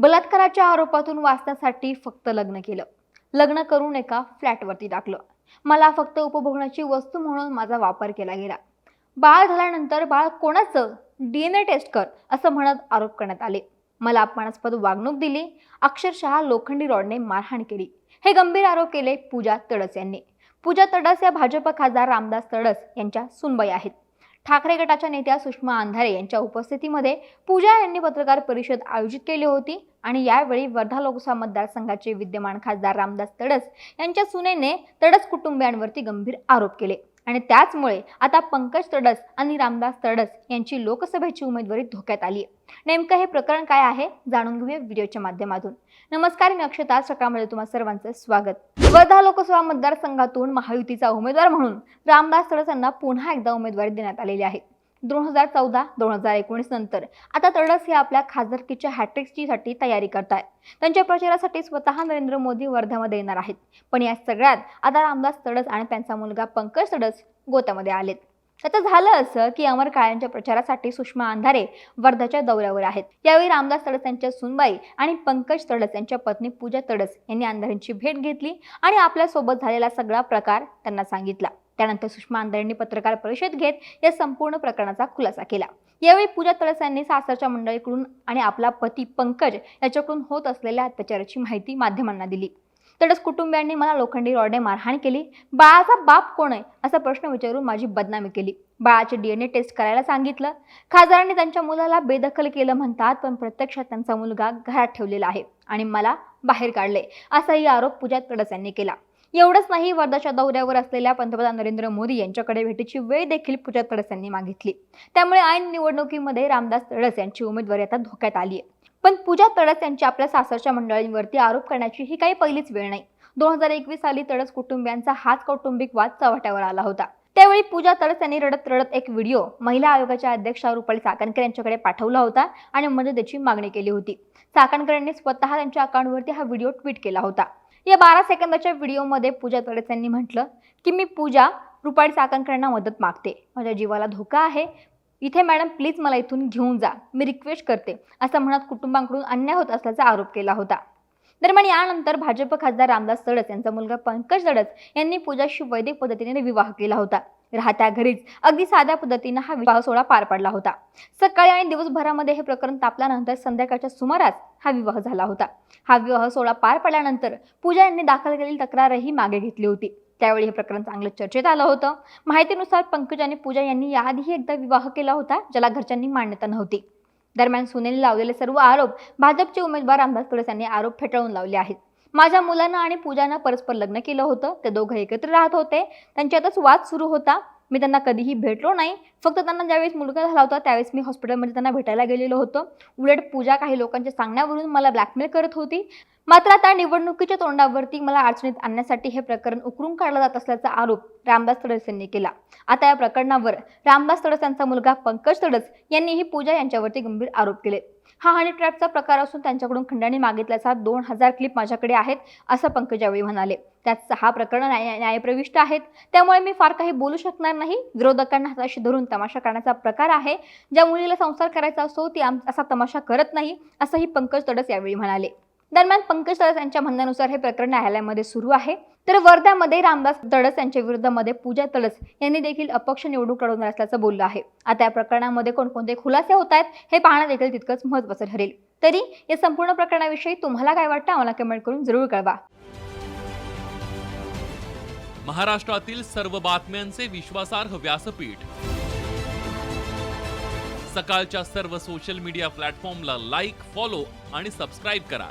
बलात्काराच्या आरोपातून वाचण्यासाठी फक्त लग्न केलं. लग्न करून एका फ्लॅटवरती टाकलं. मला फक्त उपभोगण्याची वस्तू म्हणून माझा वापर केला गेला. बाळ झाल्यानंतर बाळ कोणाचं? डी एन ए टेस्ट कर असं म्हणत आरोप करण्यात आले. मला अपमानास्पद वागणूक दिली. अक्षरशः लोखंडी रॉडने मारहाण केली. हे गंभीर आरोप केले पूजा तडस यांनी. पूजा तडस या भाजप खासदार रामदास तडस यांच्या सुनबाई आहेत. ठाकरे गटाच्या नेत्या सुषमा अंधारे यांच्या उपस्थितीमध्ये पूजा यांनी पत्रकार परिषद आयोजित केली होती आणि यावेळी वर्धा लोकसभा मतदारसंघाचे विद्यमान खासदार रामदास तडस यांच्या सुनेने तडस कुटुंबियांवरती गंभीर आरोप केले. आणि त्याचमुळे आता पंकज तडस आणि रामदास तडस यांची लोकसभेची उमेदवारी धोक्यात आली आहे नेमकं हे प्रकरण काय आहे जाणून घेऊया व्हिडिओच्या माध्यमातून. नमस्कार मी अक्षता. सकाळमध्ये तुम्हा सर्वांचं स्वागत. वर्धा लोकसभा मतदारसंघातून महायुतीचा उमेदवार म्हणून रामदास तडस यांना पुन्हा एकदा उमेदवारी देण्यात आलेली आहे. दोन हजार चौदा दोन हजार एकोणीस नंतर. आता तडस हे आपल्या खासदारकीच्या हॅट्रिक्सची साठी तयारी करतायत. त्यांच्या प्रचारासाठी स्वतः नरेंद्र मोदी वर्ध्यामध्ये येणार आहेत. पण या सगळ्यात आता रामदास तडस आणि त्यांचा मुलगा पंकज तडस गोत्यामध्ये आलेत. आता झालं असं की अमर काळ्यांच्या प्रचारासाठी सुषमा अंधारे वर्धाच्या दौऱ्यावर आहेत. यावेळी रामदास तडस यांच्या सुनबाई आणि पंकज तडस यांच्या पत्नी पूजा तडस यांनी अंधारेंची भेट घेतली आणि आपल्यासोबत झालेला सगळा प्रकार त्यांना सांगितला. त्यानंतर सुषमा अंधारेंनी पत्रकार परिषद घेत या संपूर्ण प्रकरणाचा खुलासा केला. यावेळी पूजा तळस यांनी सासरच्या मंडळीकडून आणि आपला पती पंकज याच्याकडून होत असलेल्या अत्याचाराची माहिती माध्यमांना दिली. तडस कुटुंबियांनी मला लोखंडी रॉडने मारहाण केली. बाळाचा बाप कोण आहे? असा प्रश्न विचारून माझी बदनामी केली. बाळाचे डीएनए टेस्ट करायला सांगितलं. खासदारांनी त्यांच्या मुलाला बेदखल केलं म्हणतात पण प्रत्यक्षात त्यांचा मुलगा घरात ठेवलेला आहे आणि मला बाहेर काढले असाही आरोप पूजा तडस यांनी केला. एवढंच नाही वर्धाच्या दौऱ्यावर असलेल्या पंतप्रधान नरेंद्र मोदी यांच्याकडे भेटीची वेळ देखील पूजा तडस यांनी मागितली. त्यामुळे ऐन निवडणुकीमध्ये रामदास तडस यांची उमेदवारी आता धोक्यात आली आहे. पण पूजा तडस यांची आपल्या सासरच्या मंडळींवरती आरोप करण्याची ही काही पहिलीच वेळ नाही. दोन हजार एकवीस साली तडस कुटुंबियांचा हाच कौटुंबिक वाद चव्हाट्यावर आला होता. त्यावेळी पूजा तडस यांनी रडत रडत एक व्हिडिओ महिला आयोगाच्या अध्यक्षा रुपाली चाकणकर यांच्याकडे पाठवला होता आणि मदतीची मागणी केली होती. चाकणकर यांनी स्वतः त्यांच्या अकाउंटवरती हा व्हिडिओ ट्विट केला होता. या बारा सेकंदाच्या व्हिडिओमध्ये पूजा तडस यांनी म्हटलं की मी पूजा रुपाई चाकणकर मदत मागते. माझ्या जीवाला धोका आहे. इथे मॅडम प्लीज मला इथून घेऊन जा. मी रिक्वेस्ट करते. असं म्हणत कुटुंबांकडून अन्याय होत असल्याचा आरोप केला होता. दरम्यान यानंतर भाजप खासदार रामदास तडस यांचा मुलगा पंकज तडस यांनी पूजाशी वैदिक पद्धतीने विवाह केला होता. राहत्या घरीच अगदी साध्या पद्धतीनं हा विवाह सोहळा पार पडला होता. सकाळी आणि दिवसभरामध्ये हे प्रकरण तापल्यानंतर संध्याकाळच्या सुमारास हा विवाह झाला होता. हा विवाह सोहळा पार पडल्यानंतर पूजा यांनी दाखल केलेली तक्रारही मागे घेतली होती. त्यावेळी हे प्रकरण चांगलं चर्चेत आलं होतं. माहितीनुसार पंकज आणि पूजा यांनी याआधीही एकदा विवाह केला होता ज्याला घरच्यांनी मान्यता नव्हती. दरम्यान सुनेने लावलेले सर्व आरोप भाजपचे उमेदवार रामदास तुळस यांनी आरोप फेटाळून लावले आहेत. माझ्या मुलानं आणि पूजानं परस्पर लग्न केलं होतं. ते दोघं एकत्र राहत होते. त्यांच्यातच वाद सुरू होता. मी त्यांना कधीही भेटलो नाही. फक्त त्यांना ज्यावेळेस मुलगा झाला होता त्यावेळेस मी हॉस्पिटलमध्ये त्यांना भेटायला गेलेलो होतो. उलट पूजा काही लोकांच्या सांगण्यावरून मला ब्लॅकमेल करत होती. मात्र आता निवडणुकीच्या तोंडावरती मला अडचणीत आणण्यासाठी हे प्रकरण उकरून काढलं जात असल्याचा आरोप रामदास तडस यांनी केला. आता या प्रकरणावर रामदास तडस यांचा मुलगा पंकज तडस यांनीही पूजा यांच्यावरती गंभीर आरोप केले. हा हनी ट्रॅपचा प्रकार असून त्यांच्याकडून खंडणी मागितल्याचा दोन हजार क्लिप माझ्याकडे आहेत असं पंकज यावेळी म्हणाले. त्यात सहा प्रकरणं न्याय न्यायप्रविष्ट आहेत. त्यामुळे मी फार काही बोलू शकणार नाही. विरोधकांना हाताशी धरून तमाशा करण्याचा प्रकार आहे. ज्या मुलीला संसार करायचा असतो ती आम असा तमाशा करत नाही असंही पंकज तडस यावेळी म्हणाले. दरम्यान पंकज तडस यांच्या म्हणण्यानुसार हे प्रकरण न्यायालयामध्ये सुरू आहे. तर वर्ध्यामध्ये रामदास तडस यांच्या विरुद्धमध्ये पूजा तडस यांनी देखील अपक्ष निवडणूक लढवणार असल्याचं बोललं आहे. आता या प्रकरणामध्ये कोणकोणते खुलासे होत आहेत हे पाहणं देखील तितकंच महत्त्वाचं ठरेल. तरी या संपूर्ण प्रकरणाविषयी तुम्हाला काय वाटतं आम्हाला कमेंट करून जरूर कळवा. महाराष्ट्रातील सर्व बातम्यांचे विश्वासार्ह व्यासपीठ. सकाळच्या सर्व सोशल मीडिया प्लॅटफॉर्मला लाईक फॉलो आणि सबस्क्राईब करा.